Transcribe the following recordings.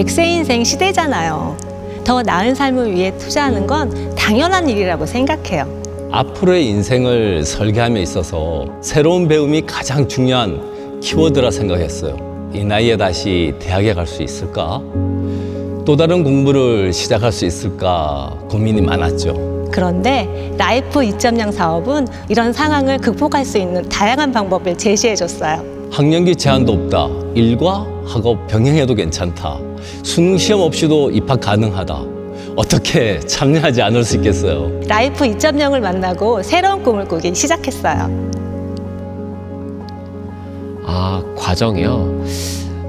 100세 인생 시대잖아요. 더 나은 삶을 위해 투자하는 건 당연한 일이라고 생각해요. 앞으로의 인생을 설계함에 있어서 새로운 배움이 가장 중요한 키워드라 생각했어요. 이 나이에 다시 대학에 갈 수 있을까? 또 다른 공부를 시작할 수 있을까 고민이 많았죠. 그런데 라이프 2.0 사업은 이런 상황을 극복할 수 있는 다양한 방법을 제시해 줬어요. 학년기 제한도 없다. 일과 학업 병행해도 괜찮다. 수능 시험 없이도 입학 가능하다. 어떻게 참여하지 않을 수 있겠어요? 라이프 2.0을 만나고 새로운 꿈을 꾸기 시작했어요. 아, 과정이요?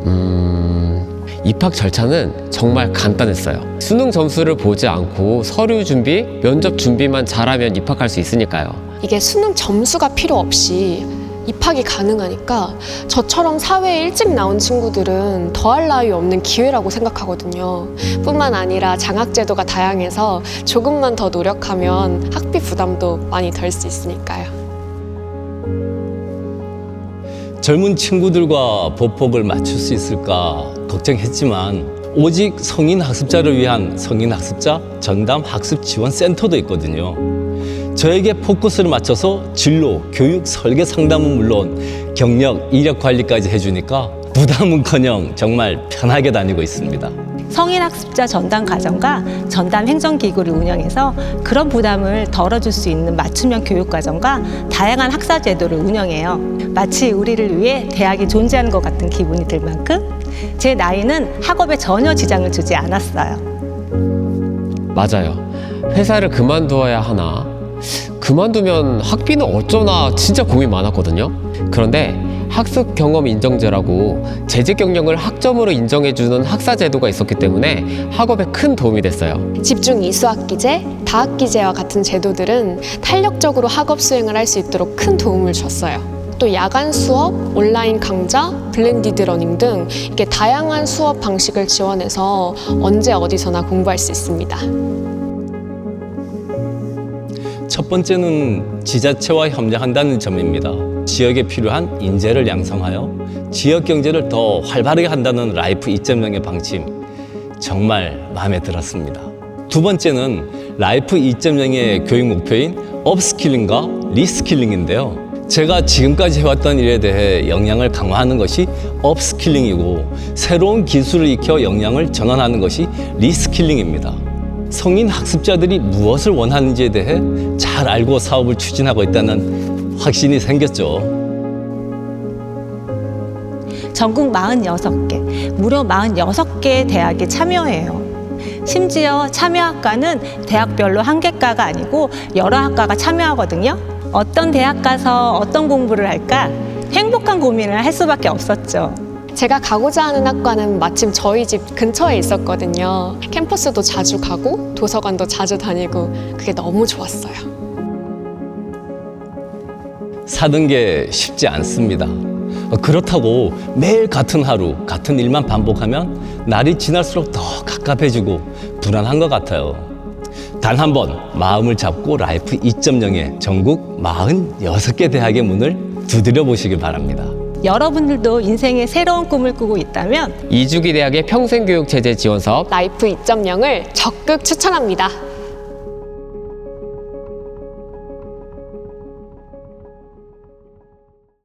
음, 입학 절차는 정말 간단했어요. 수능 점수를 보지 않고 서류 준비, 면접 준비만 잘하면 입학할 수 있으니까요. 이게 수능 점수가 필요 없이 입학이 가능하니까 저처럼 사회에 일찍 나온 친구들은 더할 나위 없는 기회라고 생각하거든요. 뿐만 아니라 장학 제도가 다양해서 조금만 더 노력하면 학비 부담도 많이 덜 수 있으니까요. 젊은 친구들과 보폭을 맞출 수 있을까 걱정했지만 오직 성인 학습자를 위한 성인 학습자 전담 학습 지원 센터도 있거든요. 저에게 포커스를 맞춰서 진로, 교육, 설계 상담은 물론 경력, 이력 관리까지 해주니까 부담은커녕 정말 편하게 다니고 있습니다. 성인 학습자 전담 과정과 전담 행정 기구를 운영해서 그런 부담을 덜어줄 수 있는 맞춤형 교육 과정과 다양한 학사 제도를 운영해요. 마치 우리를 위해 대학이 존재하는 것 같은 기분이 들 만큼 제 나이는 학업에 전혀 지장을 주지 않았어요. 맞아요. 회사를 그만두어야 하나? 그만두면 학비는 어쩌나 진짜 고민 많았거든요. 그런데 학습 경험 인정제라고 재직 경력을 학점으로 인정해주는 학사 제도가 있었기 때문에 학업에 큰 도움이 됐어요. 집중 이수학 기제, 다학 기제와 같은 제도들은 탄력적으로 학업 수행을 할 수 있도록 큰 도움을 줬어요. 또 야간 수업, 온라인 강좌, 블렌디드 러닝 등 이렇게 다양한 수업 방식을 지원해서 언제 어디서나 공부할 수 있습니다. 첫 번째는 지자체와 협력한다는 점입니다. 지역에 필요한 인재를 양성하여 지역 경제를 더 활발하게 한다는 라이프 2.0의 방침 정말 마음에 들었습니다. 두 번째는 라이프 2.0의 교육 목표인 업스킬링과 리스킬링인데요. 제가 지금까지 해왔던 일에 대해 역량을 강화하는 것이 업스킬링이고 새로운 기술을 익혀 역량을 전환하는 것이 리스킬링입니다. 성인 학습자들이 무엇을 원하는지에 대해 잘 알고 사업을 추진하고 있다는 확신이 생겼죠. 전국 46개, 무려 46개의 대학에 참여해요. 심지어 참여학과는 대학별로 한 개과가 아니고 여러 학과가 참여하거든요. 어떤 대학 가서 어떤 공부를 할까? 행복한 고민을 할 수밖에 없었죠. 제가 가고자 하는 학과는 마침 저희 집 근처에 있었거든요. 캠퍼스도 자주 가고 도서관도 자주 다니고 그게 너무 좋았어요. 사는 게 쉽지 않습니다. 그렇다고 매일 같은 하루, 같은 일만 반복하면 날이 지날수록 더 갑갑해지고 불안한 것 같아요. 단 한 번 마음을 잡고 라이프 2.0의 전국 46개 대학의 문을 두드려 보시길 바랍니다. 여러분들도 인생의 새로운 꿈을 꾸고 있다면 이주기 대학의 평생교육 체제 지원 사업 라이프 2.0을 적극 추천합니다.